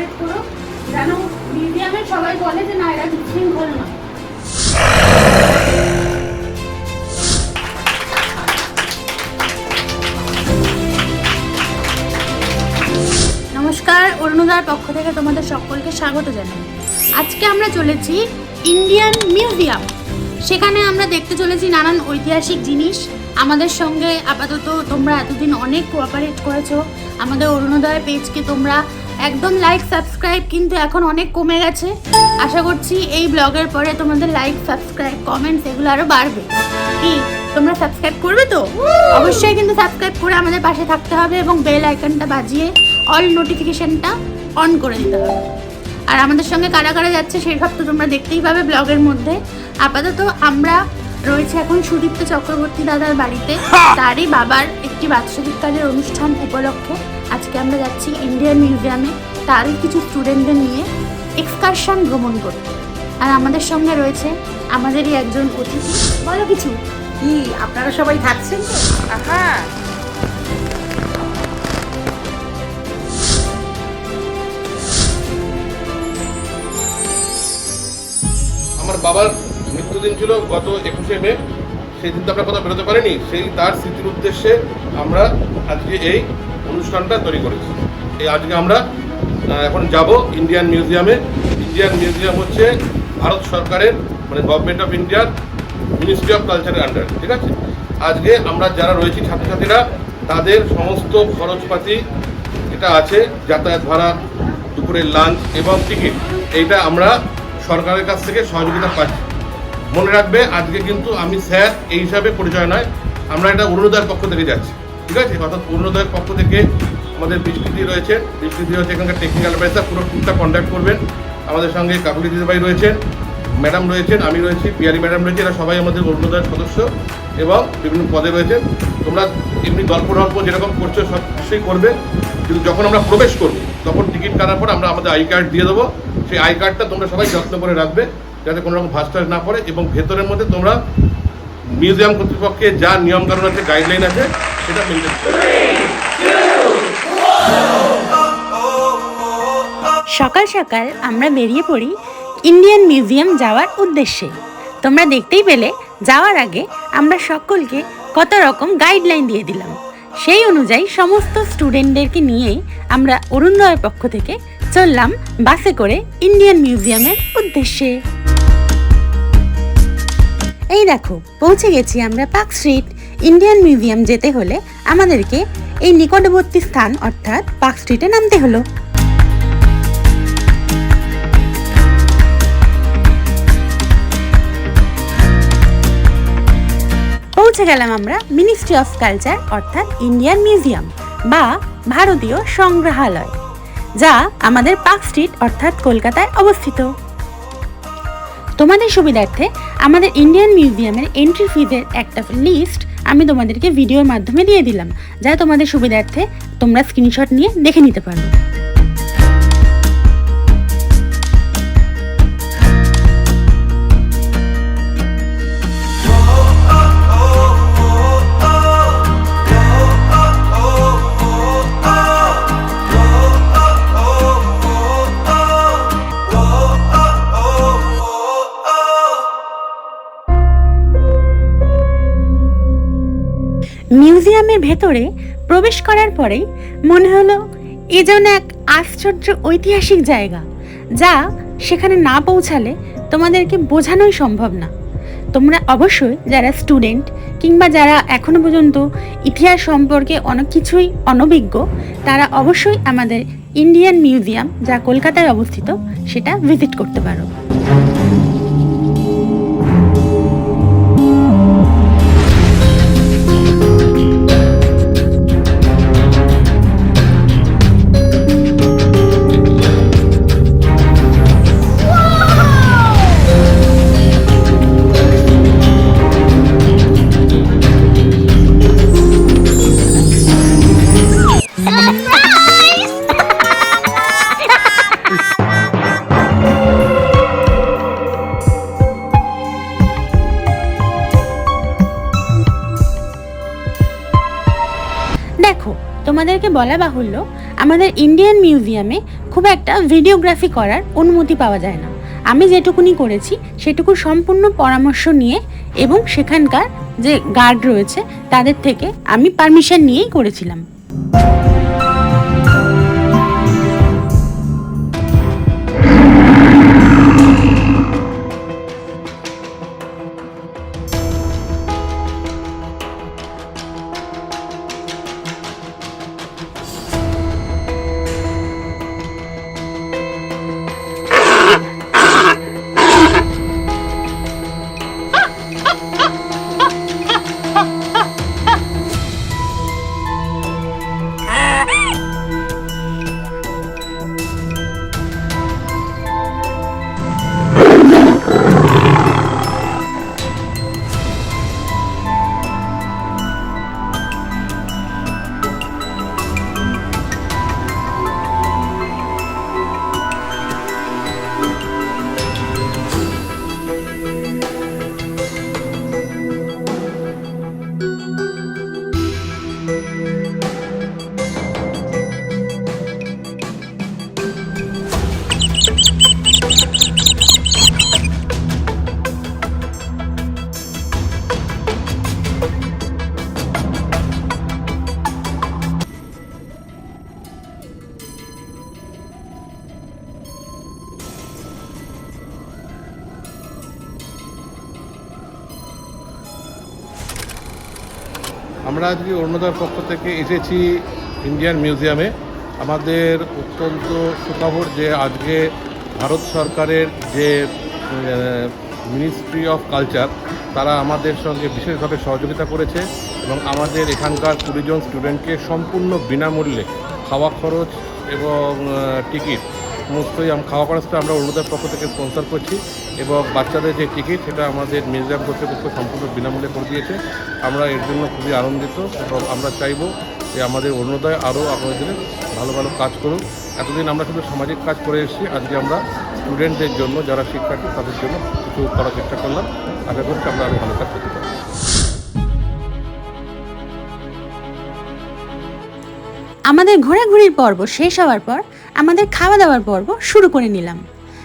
Cooperate করো। যেন সবাই বলে যে না, এরা বিশৃঙ্খল নমস্কার অরুণোদয়ের পক্ষ থেকে তোমাদের সকলকে স্বাগত জানাই। আজকে আমরা চলেছি ইন্ডিয়ান মিউজিয়াম সেখানে আমরা দেখতে চলেছি নানান ঐতিহাসিক জিনিস। আমাদের সঙ্গে আপাতত তোমরা এতদিন অনেক কোঅপারেট করেছ। আমাদের অরুণোদয় পেজকে তোমরা একদম লাইক সাবস্ক্রাইব কিন্তু এখন অনেক কমে গেছে। আশা করছি এই ব্লগের পরে তোমাদের লাইক সাবস্ক্রাইব কমেন্টস এগুলো আরও বাড়বে। কি? তোমরা সাবস্ক্রাইব করবে তো? অবশ্যই কিন্তু সাবস্ক্রাইব করে আমাদের পাশে থাকতে হবে এবং বেল আইকনটা বাজিয়ে অল নোটিফিকেশনটা অন করে দিতে হবে। আর আমাদের সঙ্গে কারা কারা যাচ্ছে সেই সব তো তোমরা দেখতেই পাবে ব্লগের মধ্যে। আপাতত আমরা রয়েছে এখন সুদীপ্ত চক্রবর্তী দাদার বাড়িতে। তারই বাবার একটি বাৎসরিককালের অনুষ্ঠান উপলক্ষে। আজকে আমরা যাচ্ছি ইন্ডিয়ান মিউজিয়ামে তারই কিছু স্টুডেন্টদের নিয়ে এক্সকারশন ভ্রমণ করতে। আর আমাদের সঙ্গে রয়েছে আমাদেরই একজন অতিথি। বলো কিছু। কি আপনারা সবাই থাকছেন? হ্যাঁ আমার বাবার মৃত্যুদিন ছিল গত একুশে মে। সেই দিন তো আমরা কোথাও বেরোতে পারিনি। সেই তার স্মৃতির উদ্দেশ্যে আমরা আজকে এই অনুষ্ঠানটা তৈরি করেছি। এই আজকে আমরা এখন যাব ইন্ডিয়ান মিউজিয়ামে ইন্ডিয়ান মিউজিয়াম হচ্ছে ভারত সরকারের মানে গভর্নমেন্ট অফ ইন্ডিয়ার মিনিস্ট্রি অফ কালচারের আন্ডার ঠিক আছে? আজকে আমরা যারা রয়েছি ছাত্রছাত্রীরা, তাদের সমস্ত খরচপাতি এটা আছে, যাতায়াত ভাড়া, দুপুরের লাঞ্চ এবং টিকিট এইটা আমরা সরকারের কাছ থেকে সহযোগিতা পাচ্ছি। মনে রাখবে, আজকে কিন্তু আমি স্যার এই হিসাবে পরিচয় নয়, আমরা এটা অরুণোদয়ের পক্ষ থেকে যাচ্ছি। ঠিক আছে, অর্থাৎ অরুণোদয়ের পক্ষ থেকে আমাদের বৃষ্টিদি রয়েছে। বৃষ্টিদি হচ্ছে এখানকার টেকনিক্যাল অ্যাডভাইসার পুরো টুকটা কন্ট্যাক্ট করবেন। আমাদের সঙ্গে কাকুলি দিদিভাই রয়েছেন ম্যাডাম রয়েছেন, আমি রয়েছি, পিয়ারি ম্যাডাম রয়েছে এরা সবাই আমাদের অরুণোদয়ের সদস্য এবং বিভিন্ন পদে রয়েছেন। তোমরা এমনি গল্প টল্প যেরকম করছ, সব কিছুই করবে। কিন্তু যখন আমরা প্রবেশ করব, তখন টিকিট কাটার পর আমরা আমাদের আই কার্ড দিয়ে দেবো। সেই আই কার্ডটা তোমরা সবাই যত্ন করে রাখবে, যাতে কোনো রকম ভাস্টার না পড়ে এবং ভেতরের মধ্যে তোমরা মিউজিয়াম কর্তৃপক্ষের যা নিয়মকানুন আছে গাইডলাইন আছে সেটা করবে সকাল সকাল আমরা বেরিয়ে পড়ি ইন্ডিয়ান মিউজিয়াম যাওয়ার উদ্দেশ্যে। তোমরা দেখতেই পেলে, যাওয়ার আগে আমরা সকলকে কত রকম গাইডলাইন দিয়ে দিলাম। সেই অনুযায়ী সমস্ত স্টুডেন্টদেরকে নিয়েই আমরা অরুণোদয়ের পক্ষ থেকে চললাম বাসে করে ইন্ডিয়ান মিউজিয়ামের উদ্দেশ্যে। এই দেখো, পৌঁছে গেছি আমরা পার্ক স্ট্রিট। ইন্ডিয়ান মিউজিয়াম যেতে হলে আমাদেরকে এই নিকটবর্তী স্থান, অর্থাৎ পার্ক স্ট্রিটে নামতে হলো। পৌঁছে গেলাম আমরা মিনিস্ট্রি অফ কালচার অর্থাৎ ইন্ডিয়ান মিউজিয়াম বা ভারতীয় সংগ্রহালয়, যা আমাদের পার্ক স্ট্রিট অর্থাৎ কলকাতায় অবস্থিত। তোমাদের সুবিধার্থে আমাদের ইন্ডিয়ান মিউজিয়ামের এন্ট্রি ফিজের একটা লিস্ট আমি তোমাদেরকে ভিডিওর মাধ্যমে দিয়ে দিলাম। যা তোমাদের সুবিধার্থে তোমরা স্ক্রিনশট নিয়ে দেখে নিতে পারো। মিউজিয়ামের ভেতরে প্রবেশ করার পরেই মনে হলো এ যেন এক আশ্চর্য ঐতিহাসিক জায়গা, যা সেখানে না পৌঁছালে তোমাদেরকে বোঝানোই সম্ভব না। তোমরা অবশ্যই যারা স্টুডেন্ট কিংবা যারা এখনও পর্যন্ত ইতিহাস সম্পর্কে অনেক কিছুই অনভিজ্ঞ, তারা অবশ্যই আমাদের ইন্ডিয়ান মিউজিয়াম, যা কলকাতায় অবস্থিত, সেটা ভিজিট করতে পারো। দেখো, তোমাদেরকে বলা বাহুল্য, আমাদের ইন্ডিয়ান মিউজিয়ামে খুব একটা ভিডিওগ্রাফি করার অনুমতি পাওয়া যায় না। আমি যেটুকুনি করেছি, সেটুকু সম্পূর্ণ পরামর্শ নিয়ে এবং সেখানকার যে গার্ড রয়েছে, তাদের থেকে আমি পারমিশন নিয়েই করেছিলাম। আমরা আজকে অরুণোদয়ের পক্ষ থেকে এসেছি ইন্ডিয়ান মিউজিয়ামে। আমাদের অত্যন্ত সুখবর যে আজকে ভারত সরকারের যে মিনিস্ট্রি অফ কালচার তারা আমাদের সঙ্গে বিশেষভাবে সহযোগিতা করেছে এবং আমাদের এখানকার কুড়িজন স্টুডেন্টকে সম্পূর্ণ বিনামূল্যে খাওয়া খরচ এবং টিকিট সমস্তই আম- খাওয়া খরচটা আমরা অরুণোদয়ের পক্ষ থেকে স্পন্সর করছি এবং বাচ্চাদের যে টিকিট সেটা আমাদের মিউজিয়াম কর্তৃপক্ষ সম্পূর্ণ বিনামূল্যে করে দিয়েছে। আমরা এর জন্য খুবই আনন্দিত এবং আমরা চাইব যে আমাদের অরুণোদয় আরও দিনে ভালো ভালো কাজ করুক। এতদিন আমরা শুধু সামাজিক কাজ করে এসেছি, আজকে আমরা স্টুডেন্টদের জন্য, যারা শিক্ষার্থী, তাদের জন্য কিছু করার চেষ্টা করলাম। আশা করছি আমরা আরও ভালো কাজ করতে পারব। আমাদের ঘোরাঘুরির পর্ব শেষ হওয়ার পর আমাদের খাওয়া দাওয়ার পর্ব শুরু করে নিলাম।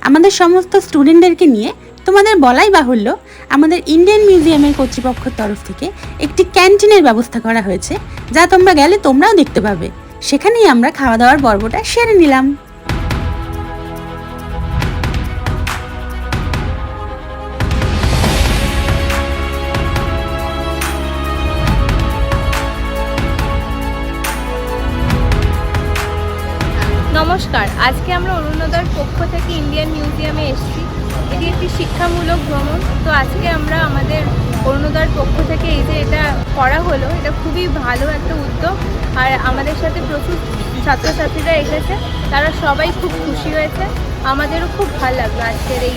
আমাদের সমস্ত স্টুডেন্টদেরকে নিয়ে তোমাদের বলাই বাহুল্য, আমাদের ইন্ডিয়ান মিউজিয়ামের কর্তৃপক্ষের তরফ থেকে একটি ক্যান্টিনের ব্যবস্থা করা হয়েছে, যা তোমরা গেলে তোমরাও দেখতে পাবে। সেখানেই আমরা খাওয়া দাওয়ার পর্বটা সেরে নিলাম। থেকে ইন্ডিয়ান মিউজিয়ামে এসেছি। এটি একটি শিক্ষামূলক ভ্রমণ। তো আজকে আমরা আমাদের অরুণোদয়ের পক্ষ থেকে এই যে এটা করা হলো এটা খুবই ভালো একটা উদ্যোগ। আর আমাদের সাথে প্রচুর ছাত্রছাত্রীরা এসেছে। তারা সবাই খুব খুশি হয়েছে। আমাদেরও খুব ভালো লাগল আজকের এই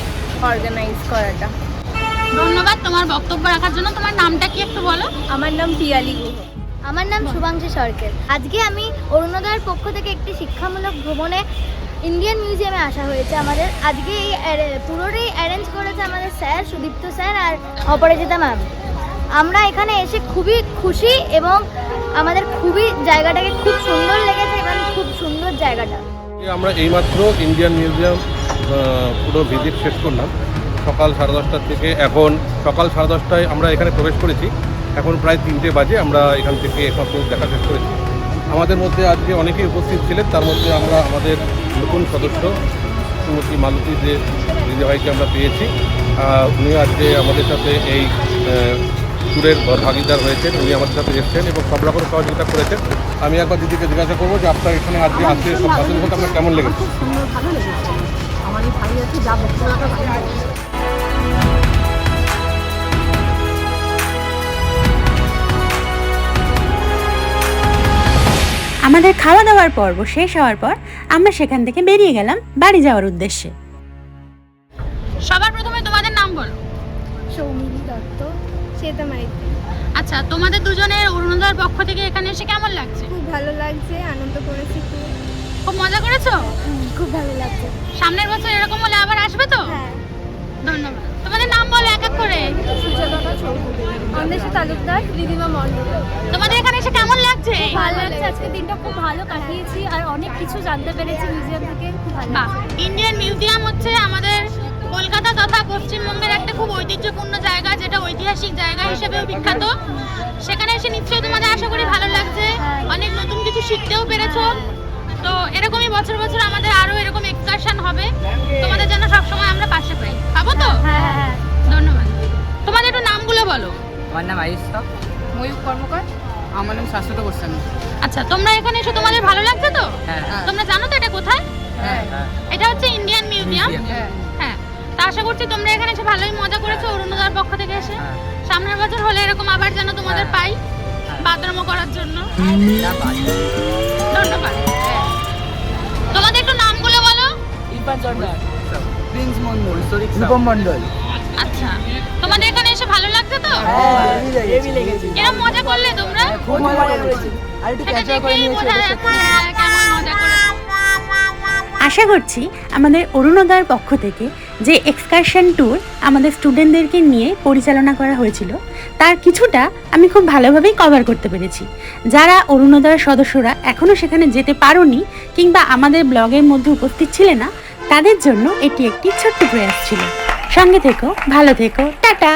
অর্গানাইজ করাটা। ধন্যবাদ তোমার বক্তব্য রাখার জন্য। তোমার নামটা কি একটু বলো? আমার নাম পিয়ালি গুহ। আমার নাম শুভাংশু সরকার। আজকে আমি অরুণোদয়ের পক্ষ থেকে একটি শিক্ষামূলক ভ্রমণে ইন্ডিয়ান মিউজিয়ামে আসা হয়েছে আমাদের। আজকে এই পুরোটাই অ্যারেঞ্জ করেছে আমাদের স্যার, সুদীপ্ত স্যার আর অপরাজিতা ম্যাম। আমরা এখানে এসে খুবই খুশি এবং আমাদের খুবই জায়গাটাকে খুব সুন্দর লেগেছে এবং খুব সুন্দর জায়গাটা। আমরা এইমাত্র ইন্ডিয়ান মিউজিয়াম পুরো ভিজিট শেষ করলাম। সকাল সাড়ে দশটার থেকে এখন, সকাল সাড়ে দশটায় আমরা এখানে প্রবেশ করেছি। এখন প্রায় তিনটে বাজে, আমরা এখান থেকে এখন দেখা শেষ করেছি। আমাদের মধ্যে আজকে অনেকেই উপস্থিত ছিলেন। তার মধ্যে আমরা আমাদের নতুন সদস্য, শ্রীমতী মালতী যে দিদিভাইকে আমরা পেয়েছি উনি আজকে আমাদের সাথে এই ট্যুরের ভাগিদার হয়েছেন। উনি আমাদের সাথে এসেছেন এবং সব রকম সহযোগিতা করেছেন। আমি একবার দিদিকে জিজ্ঞাসা করব যে আপনার এখানে আজকে আসছে সব কথা আপনার কেমন লেগেছে? আমার ভাই আছে, যা আমাদের খাওয়া দাওয়ার পর্ব শেষ হওয়ার পর আমরা সেখান থেকে বেরিয়ে গেলাম বাড়ি যাওয়ার উদ্দেশ্যে। সবার প্রথমে তোমাদের নাম বলো। সৌমিলি দত্ত শ্বেতা মাইতি। আচ্ছা তোমাদের দুজনের অরুণোদয়ের পক্ষ থেকে এখানে এসে কেমন লাগছে? খুব ভালো লাগছে আনন্দ করেছি খুব। খুব মজা করেছ? খুব ভালো লাগছে। সামনের বছর এরকম হলে আবার আসবে তো? হ্যাঁ। ধন্যবাদ। তোমাদের নাম বলো এক এক করে। অন্বেষা তালুকদার রিদিমা মণ্ডল। তোমাদের এখানে এসে কেমন লাগছে? ভালো লাগছে। আজকে দিনটা খুব ভালো কাটিয়েছি আর অনেক কিছু জানতে পেরেছি মিউজিয়াম থেকে। খুব ভালো ইন্ডিয়ান মিউজিয়াম হচ্ছে আমাদের কলকাতা তথা পশ্চিমবঙ্গের একটা খুব ঐতিহ্যপূর্ণ জায়গা যেটা ঐতিহাসিক জায়গা হিসেবেও বিখ্যাত। সেখানে এসে নিশ্চয়ই তোমাদের আশা করি ভালো লাগছে। অনেক নতুন কিছু শিখতেও পেরেছ। তো এরকমই বছর বছর আমাদের আরও এরকম এক্সকারশন হবে। তোমাদের জন্য সবসময় আমার নাম আয়ুষ। ময়ূর কর্মকার। আমার নাম শাশ্বত গোস্বামী। আচ্ছা তোমরা এখানে এসে তোমাদের ভালো লাগছে তো? হ্যাঁ। তোমরা জানো তো এটা কোথায়? হ্যাঁ এটা হচ্ছে ইন্ডিয়ান মিউজিয়াম হ্যাঁ। তা আশা করছি তোমরা এখানে এসে ভালোই মজা করেছ অরুণোদয়ের পক্ষ থেকে এসে। হ্যাঁ। সামনের বছর হলে এরকম আবার যেন তোমাদের হ্যাঁ। পাই বাথরুমও করার জন্য। ধন্যবাদ। তোমাদের একটু নামগুলো বলো। প্রিন্স মন্ডল রূপম মন্ডল আচ্ছা। তো? মজা করলে তোমরা? খুব মজা আশা করছি আমাদের অরুণোদয়ের পক্ষ থেকে যে এক্সকারশন ট্যুর আমাদের স্টুডেন্টদেরকে নিয়ে পরিচালনা করা হয়েছিল, তার কিছুটা আমি খুব ভালোভাবেই কভার করতে পেরেছি। যারা অরুণোদয়ের সদস্যরা এখনও সেখানে যেতে পারোনি কিংবা আমাদের ব্লগের মধ্যে উপস্থিত ছিলে না, তাদের জন্য এটি একটি ছোট্ট প্রয়াস ছিল। সঙ্গে থেকো, ভালো থেকো, টাটা!